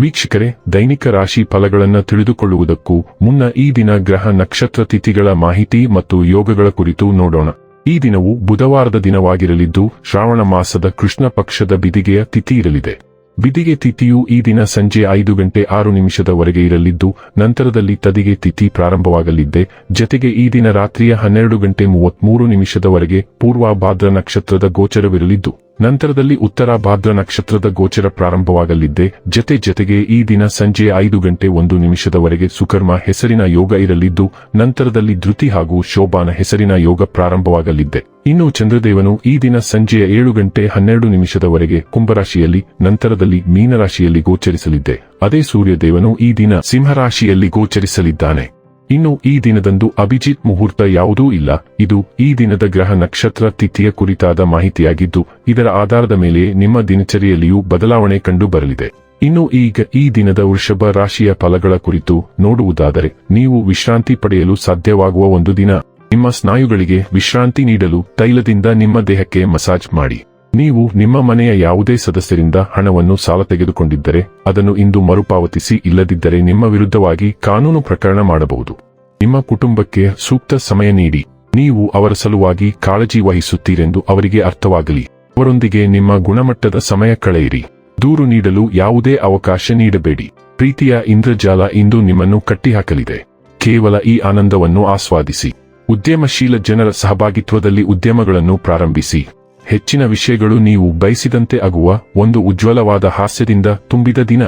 ವೀಕ್ಷಕರೇ, ದೈನಿಕ ರಾಶಿ ಫಲಗಳನ್ನು ತಿಳಿದುಕೊಳ್ಳುವುದಕ್ಕೂ ಮುನ್ನ ಈ ದಿನ ಗ್ರಹ ನಕ್ಷತ್ರ ತಿಥಿಗಳ ಮಾಹಿತಿ ಮತ್ತು ಯೋಗಗಳ ಕುರಿತು ನೋಡೋಣ. ಈ ದಿನವು ಬುಧವಾರದ ದಿನವಾಗಿರಲಿದ್ದು, ಶ್ರಾವಣ ಮಾಸದ ಕೃಷ್ಣ ಪಕ್ಷದ ಬಿದಿಗೆಯ ತಿಥಿ ಇರಲಿದೆ. ಬಿದಿಗೆ ತಿಥಿಯು ಈ ದಿನ ಸಂಜೆ ಐದು ಗಂಟೆ ಆರು ನಿಮಿಷದವರೆಗೆ ಇರಲಿದ್ದು, ನಂತರದಲ್ಲಿ ತದಿಗೆ ತಿಥಿ ಪ್ರಾರಂಭವಾಗಲಿದ್ದೆ. ಜತೆಗೆ ಈ ದಿನ ರಾತ್ರಿಯ ಹನ್ನೆರಡು ಗಂಟೆ ಮೂವತ್ಮೂರು ನಿಮಿಷದವರೆಗೆ ಪೂರ್ವ ಭಾದ್ರ ನಕ್ಷತ್ರದ ಗೋಚರವಿರಲಿದ್ದು ನಂತರದಲ್ಲಿ ಉತ್ತರ ಭಾದ್ರ ನಕ್ಷತ್ರದ ಗೋಚರ ಪ್ರಾರಂಭವಾಗಲಿದ್ದೆ. ಜತೆ ಜತೆಗೆ ಈ ದಿನ ಸಂಜೆ ಐದು ಗಂಟೆ ಒಂದು ನಿಮಿಷದವರೆಗೆ ಸುಕರ್ಮ ಹೆಸರಿನ ಯೋಗ ಇರಲಿದ್ದು, ನಂತರದಲ್ಲಿ ಧೃತಿ ಹಾಗೂ ಶೋಭಾನ ಹೆಸರಿನ ಯೋಗ ಪ್ರಾರಂಭವಾಗಲಿದ್ದೆ. ಇನ್ನು ಚಂದ್ರದೇವನು ಈ ದಿನ ಸಂಜೆಯ ಏಳು ಗಂಟೆ ಹನ್ನೆರಡು ನಿಮಿಷದವರೆಗೆ ಕುಂಭರಾಶಿಯಲ್ಲಿ, ನಂತರದಲ್ಲಿ ಮೀನರಾಶಿಯಲ್ಲಿ ಗೋಚರಿಸಲಿದ್ದೆ. ಅದೇ ಸೂರ್ಯದೇವನು ಈ ದಿನ ಸಿಂಹರಾಶಿಯಲ್ಲಿ ಗೋಚರಿಸಲಿದ್ದಾನೆ. ಇನ್ನು ಈ ದಿನದಂದು ಅಭಿಜಿತ್ ಮುಹೂರ್ತ ಯಾವುದೂ ಇಲ್ಲ. ಇದು ಈ ದಿನದ ಗ್ರಹ ನಕ್ಷತ್ರ ತಿಥಿಯ ಕುರಿತಾದ ಮಾಹಿತಿಯಾಗಿದ್ದು, ಇದರ ಆಧಾರದ ಮೇಲೆ ನಿಮ್ಮ ದಿನಚರಿಯಲ್ಲಿಯೂ ಬದಲಾವಣೆ ಕಂಡು ಬರಲಿದೆ ಇನ್ನು ಈಗ ಈ ದಿನದ ವೃಷಭ ರಾಶಿಯ ಫಲಗಳ ಕುರಿತು ನೋಡುವುದಾದರೆ, ನೀವು ವಿಶ್ರಾಂತಿ ಪಡೆಯಲು ಸಾಧ್ಯವಾಗುವ ಒಂದು ದಿನ. ನಿಮ್ಮ ಸ್ನಾಯುಗಳಿಗೆ ವಿಶ್ರಾಂತಿ ನೀಡಲು ತೈಲದಿಂದ ನಿಮ್ಮ ದೇಹಕ್ಕೆ ಮಸಾಜ್ ಮಾಡಿ. ನೀವು ನಿಮ್ಮ ಮನೆಯ ಯಾವುದೇ ಸದಸ್ಯರಿಂದ ಹಣವನ್ನು ಸಾಲ ತೆಗೆದುಕೊಂಡಿದ್ದರೆ ಅದನ್ನು ಇಂದು ಮರುಪಾವತಿಸಿ ಇಲ್ಲದಿದ್ದರೆ ನಿಮ್ಮ ವಿರುದ್ಧವಾಗಿ ಕಾನೂನು ಪ್ರಕರಣ ಮಾಡಬಹುದು. ನಿಮ್ಮ ಕುಟುಂಬಕ್ಕೆ ಸೂಕ್ತ ಸಮಯ ನೀಡಿ. ನೀವು ಅವರ ಸಲುವಾಗಿ ಕಾಳಜಿ ವಹಿಸುತ್ತೀರೆಂದು ಅವರಿಗೆ ಅರ್ಥವಾಗಲಿ. ಅವರೊಂದಿಗೆ ನಿಮ್ಮ ಗುಣಮಟ್ಟದ ಸಮಯ ಕಳೆಯಿರಿ. ದೂರು ನೀಡಲು ಯಾವುದೇ ಅವಕಾಶ ನೀಡಬೇಡಿ. ಪ್ರೀತಿಯ ಇಂದ್ರಜಾಲ ಇಂದು ನಿಮ್ಮನ್ನು ಕಟ್ಟಿಹಾಕಲಿದೆ. ಕೇವಲ ಈ ಆನಂದವನ್ನು ಆಸ್ವಾದಿಸಿ. ಉದ್ಯಮಶೀಲ ಜನರ ಸಹಭಾಗಿತ್ವದಲ್ಲಿ ಉದ್ಯಮಗಳನ್ನು ಪ್ರಾರಂಭಿಸಿ. ಹೆಚ್ಚಿನ ವಿಷಯಗಳು ನೀವು ಬಯಸಿದಂತೆ ಆಗುವ ಒಂದು ಉಜ್ವಲವಾದ ಹಾಸ್ಯದಿಂದ ತುಂಬಿದ ದಿನ.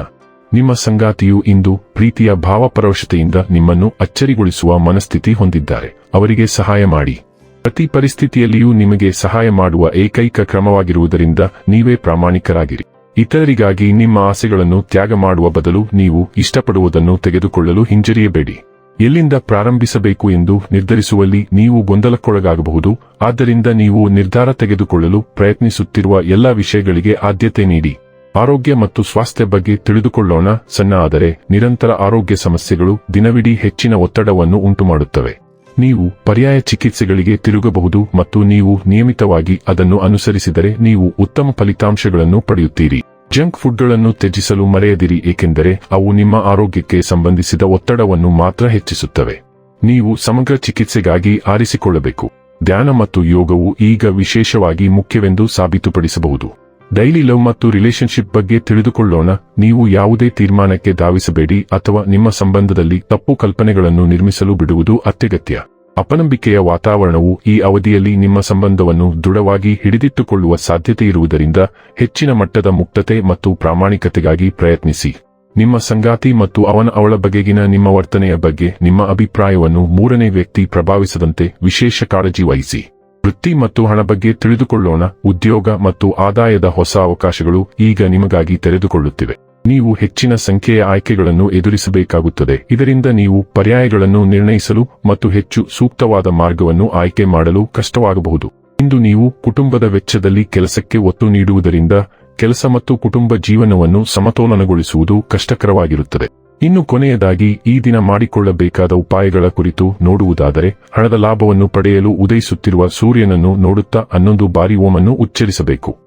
ನಿಮ್ಮ ಸಂಗಾತಿಯು ಇಂದು ಪ್ರೀತಿಯ ಭಾವಪರವಶತೆಯಿಂದ ನಿಮ್ಮನ್ನು ಅಚ್ಚರಿಗೊಳಿಸುವ ಮನಸ್ಥಿತಿ ಹೊಂದಿದ್ದಾರೆ. ಅವರಿಗೆ ಸಹಾಯ ಮಾಡಿ. ಪ್ರತಿ ಪರಿಸ್ಥಿತಿಯಲ್ಲಿಯೂ ನಿಮಗೆ ಸಹಾಯ ಮಾಡುವ ಏಕೈಕ ಕ್ರಮವಾಗಿರುವುದರಿಂದ ನೀವೇ ಪ್ರಾಮಾಣಿಕರಾಗಿರಿ. ಇತರರಿಗಾಗಿ ನಿಮ್ಮ ಆಸೆಗಳನ್ನು ತ್ಯಾಗ ಮಾಡುವ ಬದಲು ನೀವು ಇಷ್ಟಪಡುವುದನ್ನು ತೆಗೆದುಕೊಳ್ಳಲು ಹಿಂಜರಿಯಬೇಡಿ. ಎಲ್ಲಿಂದ ಪ್ರಾರಂಭಿಸಬೇಕು ಎಂದು ನಿರ್ಧರಿಸುವಲ್ಲಿ ನೀವು ಗೊಂದಲಕ್ಕೊಳಗಾಗಬಹುದು. ಆದ್ದರಿಂದ ನೀವು ನಿರ್ಧಾರ ತೆಗೆದುಕೊಳ್ಳಲು ಪ್ರಯತ್ನಿಸುತ್ತಿರುವ ಎಲ್ಲ ವಿಷಯಗಳಿಗೆ ಆದ್ಯತೆ ನೀಡಿ. ಆರೋಗ್ಯ ಮತ್ತು ಸ್ವಾಸ್ಥ್ಯ ಬಗ್ಗೆ ತಿಳಿದುಕೊಳ್ಳೋಣ. ಸಣ್ಣ ಆದರೆ ನಿರಂತರ ಆರೋಗ್ಯ ಸಮಸ್ಯೆಗಳು ದಿನವಿಡೀ ಹೆಚ್ಚಿನ ಒತ್ತಡವನ್ನು ಉಂಟುಮಾಡುತ್ತವೆ. ನೀವು ಪರ್ಯಾಯ ಚಿಕಿತ್ಸೆಗಳಿಗೆ ತಿರುಗಬಹುದು ಮತ್ತು ನೀವು ನಿಯಮಿತವಾಗಿ ಅದನ್ನು ಅನುಸರಿಸಿದರೆ ನೀವು ಉತ್ತಮ ಫಲಿತಾಂಶಗಳನ್ನು ಪಡೆಯುತ್ತೀರಿ. ಜಂಕ್ ಫುಡ್ಗಳನ್ನು ತ್ಯಜಿಸಲು ಮರೆಯದಿರಿ, ಏಕೆಂದರೆ ಅವು ನಿಮ್ಮ ಆರೋಗ್ಯಕ್ಕೆ ಸಂಬಂಧಿಸಿದ ಒತ್ತಡವನ್ನು ಮಾತ್ರ ಹೆಚ್ಚಿಸುತ್ತವೆ. ನೀವು ಸಮಗ್ರ ಚಿಕಿತ್ಸೆಗಾಗಿ ಆರಿಸಿಕೊಳ್ಳಬೇಕು. ಧ್ಯಾನ ಮತ್ತು ಯೋಗವು ಈಗ ವಿಶೇಷವಾಗಿ ಮುಖ್ಯವೆಂದು ಸಾಬೀತುಪಡಿಸಬಹುದು. ಡೈಲಿ ಲವ್ ಮತ್ತು ರಿಲೇಶನ್ಶಿಪ್ ಬಗ್ಗೆ ತಿಳಿದುಕೊಳ್ಳೋಣ. ನೀವು ಯಾವುದೇ ತೀರ್ಮಾನಕ್ಕೆ ಧಾವಿಸಬೇಡಿ ಅಥವಾ ನಿಮ್ಮ ಸಂಬಂಧದಲ್ಲಿ ತಪ್ಪು ಕಲ್ಪನೆಗಳನ್ನು ನಿರ್ಮಿಸಲು ಬಿಡುವುದು ಅತ್ಯಗತ್ಯ. ಅಪನಂಬಿಕೆಯ ವಾತಾವರಣವು ಈ ಅವಧಿಯಲ್ಲಿ ನಿಮ್ಮ ಸಂಬಂಧವನ್ನು ದೃಢವಾಗಿ ಹಿಡಿದಿಟ್ಟುಕೊಳ್ಳುವ ಸಾಧ್ಯತೆ ಇರುವುದರಿಂದ ಹೆಚ್ಚಿನ ಮಟ್ಟದ ಮುಕ್ತತೆ ಮತ್ತು ಪ್ರಾಮಾಣಿಕತೆಗಾಗಿ ಪ್ರಯತ್ನಿಸಿ. ನಿಮ್ಮ ಸಂಗಾತಿ ಮತ್ತು ಅವನ ಅವಳ ಬಗೆಗಿನ ನಿಮ್ಮ ವರ್ತನೆಯ ಬಗ್ಗೆ ನಿಮ್ಮ ಅಭಿಪ್ರಾಯವನ್ನು ಮೂರನೇ ವ್ಯಕ್ತಿ ಪ್ರಭಾವಿಸದಂತೆ ವಿಶೇಷ ಕಾಳಜಿ ವಹಿಸಿ. ವೃತ್ತಿ ಮತ್ತು ಹಣ ಬಗ್ಗೆ ತಿಳಿದುಕೊಳ್ಳೋಣ, ಉದ್ಯೋಗ ಮತ್ತು ಆದಾಯದ ಹೊಸ ಅವಕಾಶಗಳು ಈಗ ನಿಮಗಾಗಿ ತೆರೆದುಕೊಳ್ಳುತ್ತಿವೆ. ನೀವು ಹೆಚ್ಚಿನ ಸಂಖ್ಯೆಯ ಆಯ್ಕೆಗಳನ್ನು ಎದುರಿಸಬೇಕಾಗುತ್ತದೆ. ಇದರಿಂದ ನೀವು ಪರ್ಯಾಯಗಳನ್ನು ನಿರ್ಣಯಿಸಲು ಮತ್ತು ಹೆಚ್ಚು ಸೂಕ್ತವಾದ ಮಾರ್ಗವನ್ನು ಆಯ್ಕೆ ಮಾಡಲು ಕಷ್ಟವಾಗಬಹುದು. ಇಂದು ನೀವು ಕುಟುಂಬದ ವೆಚ್ಚದಲ್ಲಿ ಕೆಲಸಕ್ಕೆ ಒತ್ತು ನೀಡುವುದರಿಂದ ಕೆಲಸ ಮತ್ತು ಕುಟುಂಬ ಜೀವನವನ್ನು ಸಮತೋಲನಗೊಳಿಸುವುದು ಕಷ್ಟಕರವಾಗಿರುತ್ತದೆ. ಇನ್ನು ಕೊನೆಯದಾಗಿ, ಈ ದಿನ ಮಾಡಿಕೊಳ್ಳಬೇಕಾದ ಉಪಾಯಗಳ ಕುರಿತು ನೋಡುವುದಾದರೆ, ಹಣದ ಲಾಭವನ್ನು ಪಡೆಯಲು ಉದಯಿಸುತ್ತಿರುವ ಸೂರ್ಯನನ್ನು ನೋಡುತ್ತಾ ಹನ್ನೊಂದು ಬಾರಿ ಓಮನ್ನು ಉಚ್ಚರಿಸಬೇಕು.